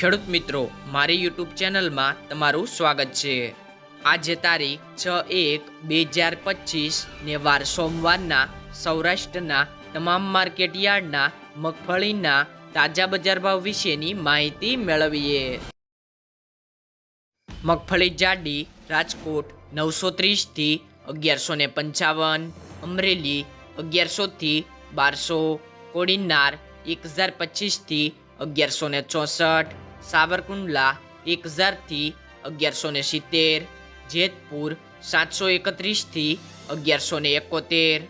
ખેડૂત મિત્રો, મારી યુટ્યુબ ચેનલમાં તમારું સ્વાગત છે. આજે તારીખ છ એક બે હજાર પચીસ ને વાર સોમવારના સૌરાષ્ટ્રના તમામ માર્કેટ યાર્ડના મગફળીના તાજા બજાર ભાવ વિશેની માહિતી મેળવીએ. મગફળી જાડી રાજકોટ નવસો ત્રીસથી અગિયારસો ને પંચાવન, અમરેલી અગિયારસોથી બારસો, કોડીનાર એક હજાર પચીસથી અગિયારસો ને ચોસઠ સાવરકુંડલા એક હજારથી અગિયારસો ને સિત્તેર, જેતપુર સાતસો એકત્રીસથી અગિયારસો ને એકોતેર,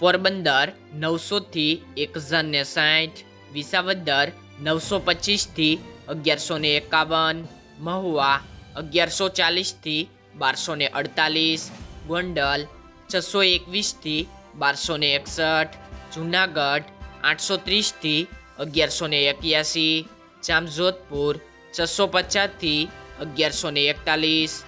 પોરબંદર નવસોથી એક હજાર ને સાઠ, વિસાવદર નવસો પચીસથી અગિયારસો ને એકાવન, મહુવા અગિયારસો ચાલીસથી બારસો ને અડતાલીસ, ગોંડલ છસો એકવીસથી બારસો ને એકસઠ, જુનાગઢ આઠસો ત્રીસથી અગિયારસો ને એક્યાસી જામજોધપુર, છસો પચાસથી અગિયારસો ને એકતાલીસ.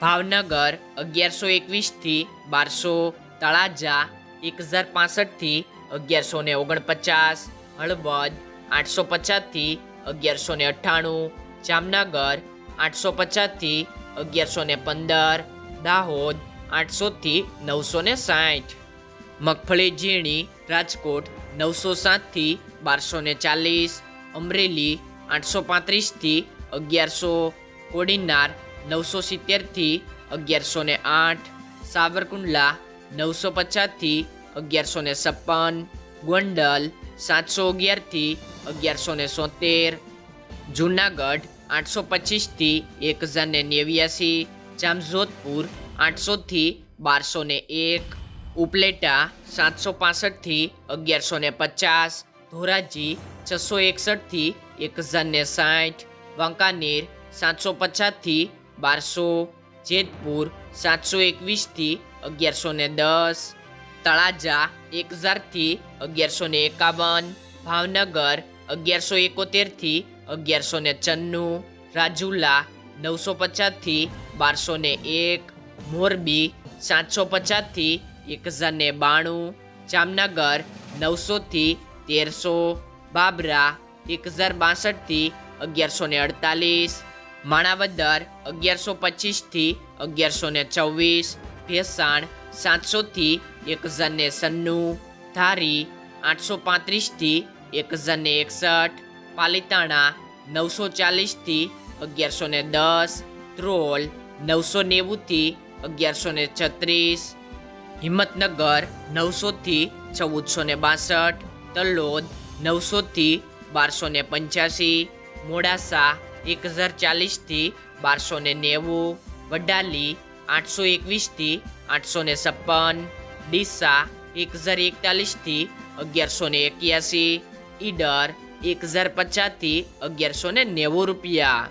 ભાવનગર, અગિયારસો એકવીસથી બારસો. તળાજા, એક હજાર પાસઠથી અગિયારસો ને ઓગણપચાસ. હળવદ, આઠસો પચાસથી અગિયારસો ને અઠ્ઠાણું. જામનગર, આઠસો પચાસથી અગિયારસો ને પંદર. દાહોદ, આઠસોથી નવસો ને સાઠ. મગફળી, ઝીણી, રાજકોટ, નવસો સાતથી બારસો ને ચાલીસ. અમરેલી આઠસો પાંત્રીસથી અગિયારસો કોડીનાર નવસો સિત્તેરથી અગિયારસો ને આઠ, સાવરકુંડલા, નવસો પચાસથી અગિયારસો ને છપ્પન, ગોંડલ, સાતસો અગિયારથી અગિયારસો ને સોતેર જુનાગઢ, આઠસો પચીસથી એક હજાર ને નેવ્યાસી, જામજોધપુર, આઠસોથી બારસો ને એક, ઉપલેટા, સાતસો પાસઠથી અગિયારસો ને પચાસ, ધોરાજી, છસો એકસઠથી એક હજાર ને સાઠ વાંકાનેર સાતસો પચાસથી બારસો, જેતપુર સાતસો એકવીસથી અગિયારસો ને દસ, તળાજા એક હજારથી અગિયારસો ને એકાવન, ભાવનગર અગિયારસો એકોતેરથી અગિયારસો ને ચન્નું રાજુલા નવસો પચાસથી બારસો ને એક, મોરબી સાતસો પચાસથી એક હજાર ને બાણું, જામનગર નવસોથી તેરસો, બાબરા એક હજાર બાસઠથી અગિયારસો ને અડતાલીસ. માણાવદર અગિયારસો પચીસથી અગિયારસો ને ચોવીસ. ભેસાણ સાતસોથી એક હજાર ને સન્નું. ધારી આઠસો પાંત્રીસથી એક હજાર ને એકસઠ. પાલિતાણા નવસો ચાલીસથી અગિયારસો ને દસ. ધ્રોલ નવસો નેવુંથી અગિયારસો ને છત્રીસ. હિંમતનગર નવસોથી ચૌદસો ને બાસઠ. તલોદ નવસોથી બારસો ને પંચ્યાસી, મોડાસા એક હજાર ચાલીસથી બારસો ને નેવું, વડાલી આઠસો એકવીસથી આઠસો ને છપ્પન, ડીસા એક હજાર એકતાલીસથી અગિયારસો ને એક્યાસી, ઈડર એક હજાર પચાસથી અગિયારસો ને નેવું રૂપિયા.